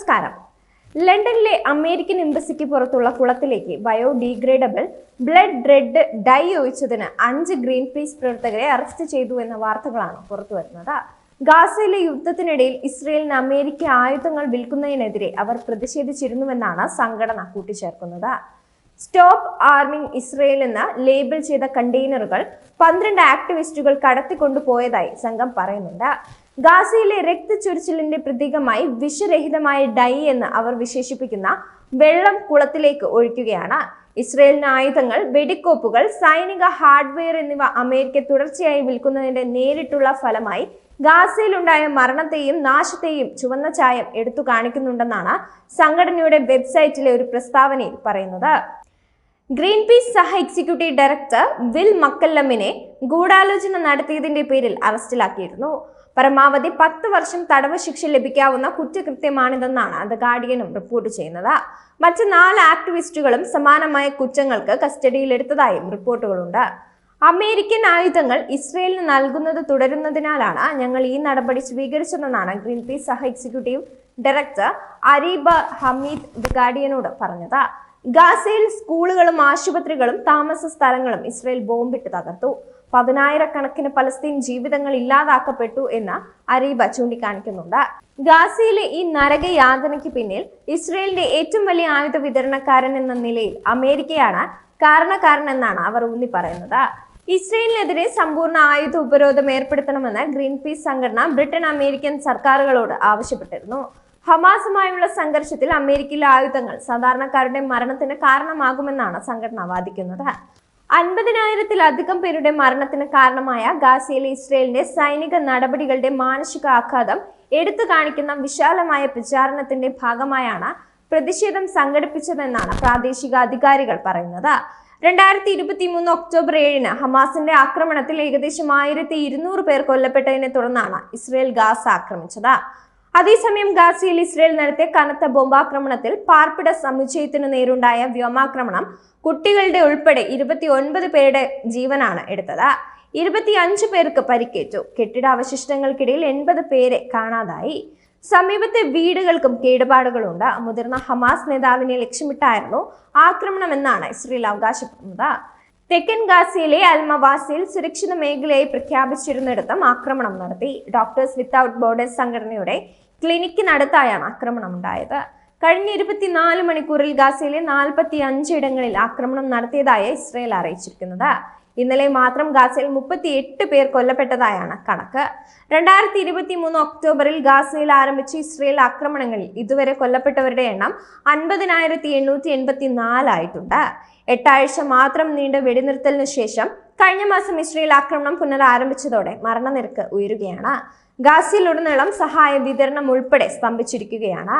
നമസ്കാരം. ലണ്ടനിലെ അമേരിക്കൻ എംബസിക്ക് പുറത്തുള്ള കുളത്തിലേക്ക് ബയോഡീഗ്രേഡബിൾ ബ്ലഡ് റെഡ് ഡൈ ഒഴിച്ചതിന് അഞ്ച് ഗ്രീൻ പീസ് പ്രവർത്തകരെ അറസ്റ്റ് ചെയ്തു എന്ന വാർത്തകളാണ് പുറത്തു വരുന്നത്. ഗാസയിലെ യുദ്ധത്തിനിടയിൽ ഇസ്രയേലിന് അമേരിക്ക ആയുധങ്ങൾ വിൽക്കുന്നതിനെതിരെ അവർ പ്രതിഷേധിച്ചിരുന്നുവെന്നാണ് സംഘടന കൂട്ടിച്ചേർക്കുന്നത്. സ്റ്റോപ്പ് ആർമിംഗ് ഇസ്രയേൽ എന്ന ലേബിൾ ചെയ്ത കണ്ടെയ്നറുകൾ പന്ത്രണ്ട് ആക്ടിവിസ്റ്റുകൾ കടത്തിക്കൊണ്ടുപോയതായി സംഘം പറയുന്നുണ്ട്. ഗാസയിലെ രക്തച്ചൊരിച്ചിലിന്റെ പ്രതീകമായി വിഷരഹിതമായ ഡൈ എന്ന് അവർ വിശേഷിപ്പിക്കുന്ന വെള്ളം കുളത്തിലേക്ക് ഒഴിക്കുകയാണ്. ഇസ്രയേലിന് ആയുധങ്ങൾ വെടിക്കോപ്പുകൾ സൈനിക ഹാർഡ്വെയർ എന്നിവ അമേരിക്ക തുടർച്ചയായി വിൽക്കുന്നതിന്റെ നേരിട്ടുള്ള ഫലമായി ഗാസയിലുണ്ടായ മരണത്തെയും നാശത്തെയും ചുവന്ന ചായം എടുത്തു കാണിക്കുന്നുണ്ടെന്നാണ് സംഘടനയുടെ വെബ്സൈറ്റിലെ ഒരു പ്രസ്താവനയിൽ പറയുന്നത്. ഗ്രീൻ പീസ് സഹ എക്സിക്യൂട്ടീവ് ഡയറക്ടർ വിൽ മക്കല്ലമിനെ ഗൂഢാലോചന നടത്തിയതിന്റെ പേരിൽ അറസ്റ്റിലാക്കിയിരുന്നു. പരമാവധി പത്ത് വർഷം തടവ് ശിക്ഷ ലഭിക്കാവുന്ന കുറ്റകൃത്യമാണിതെന്നാണ് ദ ഗാർഡിയനും റിപ്പോർട്ട് ചെയ്യുന്നത്. മറ്റ് നാല് ആക്ടിവിസ്റ്റുകളും സമാനമായ കുറ്റങ്ങൾക്ക് കസ്റ്റഡിയിലെടുത്തതായും റിപ്പോർട്ടുകളുണ്ട്. അമേരിക്കൻ ആയുധങ്ങൾ ഇസ്രയേലിന് നൽകുന്നത് തുടരുന്നതിനാലാണ് ഞങ്ങൾ ഈ നടപടി സ്വീകരിച്ചതെന്നാണ് ഗ്രീൻ പീസ് സഹ executive director Areeba Hameed the ഗാർഡിയനോട് പറഞ്ഞത്. ഗാസയിൽ സ്കൂളുകളും ആശുപത്രികളും താമസ സ്ഥലങ്ങളും ഇസ്രയേൽ ബോംബിട്ട് തകർത്തു. പതിനായിരക്കണക്കിന് പലസ്തീൻ ജീവിതങ്ങൾ ഇല്ലാതാക്കപ്പെട്ടു എന്ന് അരീബ ചൂണ്ടിക്കാണിക്കുന്നുണ്ട്. ഗാസയിലെ ഈ നരകയാതനയ്ക്ക് പിന്നിൽ ഇസ്രയേലിന്റെ ഏറ്റവും വലിയ ആയുധ വിതരണക്കാരൻ എന്ന നിലയിൽ അമേരിക്കയാണ് കാരണക്കാരനെന്നാണ് അവർ ഊന്നി പറയുന്നത് ഇസ്രയേലിനെതിരെ സമ്പൂർണ ആയുധ ഉപരോധം ഏർപ്പെടുത്തണമെന്ന് ഗ്രീൻ പീസ് സംഘടന ബ്രിട്ടൻ അമേരിക്കൻ സർക്കാരുകളോട് ആവശ്യപ്പെട്ടിരുന്നു. ഹമാസുമായുള്ള സംഘർഷത്തിൽ അമേരിക്കയിലെ ആയുധങ്ങൾ സാധാരണക്കാരുടെ മരണത്തിന് കാരണമാകുമെന്നാണ് സംഘടന വാദിക്കുന്നത്. അൻപതിനായിരത്തിലധികം പേരുടെ മരണത്തിന് കാരണമായ ഗാസയിലെ ഇസ്രയേലിന്റെ സൈനിക നടപടികളുടെ മാനസിക ആഘാതം എടുത്തു കാണിക്കുന്ന വിശാലമായ പ്രചാരണത്തിന്റെ ഭാഗമായാണ് പ്രതിഷേധം സംഘടിപ്പിച്ചതെന്നാണ് പ്രാദേശിക അധികാരികൾ പറയുന്നത്. രണ്ടായിരത്തി ഇരുപത്തി മൂന്ന് ഒക്ടോബർ ഏഴിന് ഹമാസിന്റെ ആക്രമണത്തിൽ ഏകദേശം ആയിരത്തി ഇരുന്നൂറ് പേർ കൊല്ലപ്പെട്ടതിനെ തുടർന്നാണ് ഇസ്രയേൽ ഗാസ ആക്രമിച്ചത്. അതേസമയം ഗാസയിൽ ഇസ്രയേൽ നടത്തിയ കനത്ത ബോംബാക്രമണത്തിൽ പാർപ്പിട സമുച്ചയത്തിനു നേരുണ്ടായ വ്യോമാക്രമണം കുട്ടികളുടെ ഉൾപ്പെടെ ഇരുപത്തി ഒൻപത് പേരുടെ ജീവനാണ് എടുത്തത്. ഇരുപത്തി അഞ്ച് പേർക്ക് പരിക്കേറ്റു. കെട്ടിട അവശിഷ്ടങ്ങൾക്കിടയിൽ എൺപത് പേരെ കാണാതായി. സമീപത്തെ വീടുകൾക്കും കേടുപാടുകളുണ്ട്. മുതിർന്ന ഹമാസ് നേതാവിനെ ലക്ഷ്യമിട്ടായിരുന്നു ആക്രമണമെന്നാണ് ഇസ്രയേൽ അവകാശപ്പെടുന്നത്. തെക്കൻ ഗാസയിലെ അൽമവാസിൽ സുരക്ഷിത മേഖലയായി പ്രഖ്യാപിച്ചിരുന്നിടത്തും ആക്രമണം നടത്തി. ഡോക്ടേഴ്സ് വിത്തൌട്ട് ബോർഡേഴ്സ് സംഘടനയുടെ ക്ലിനിക്ക് ക്ലിനിക്കിനടുത്തായാണ് ആക്രമണം ഉണ്ടായത് കഴിഞ്ഞ ഇരുപത്തിനാല് മണിക്കൂറിൽ ഗാസയിലെ നാൽപ്പത്തി അഞ്ച് ഇടങ്ങളിൽ ആക്രമണം നടത്തിയതായി ഇസ്രയേൽ അറിയിച്ചിരിക്കുന്നത്. ഇന്നലെ മാത്രം ഗാസയിൽ മുപ്പത്തി എട്ട് പേർ കൊല്ലപ്പെട്ടതായാണ് കണക്ക്. രണ്ടായിരത്തി ഇരുപത്തി മൂന്ന് ഒക്ടോബറിൽ ഗാസയിൽ ആരംഭിച്ച ഇസ്രയേൽ ആക്രമണങ്ങളിൽ ഇതുവരെ കൊല്ലപ്പെട്ടവരുടെ എണ്ണം അൻപതിനായിരത്തി എണ്ണൂറ്റി എൺപത്തി നാലായിട്ടുണ്ട് എട്ടാഴ്ച മാത്രം നീണ്ട വെടിനിർത്തലിനു ശേഷം കഴിഞ്ഞ മാസം ഇസ്രയേൽ ആക്രമണം പുനരാരംഭിച്ചതോടെ മരണനിരക്ക് ഉയരുകയാണ്. ഗാസയിലുടനീളം സഹായ വിതരണം ഉൾപ്പെടെ സ്തംഭിച്ചിരിക്കുകയാണ്.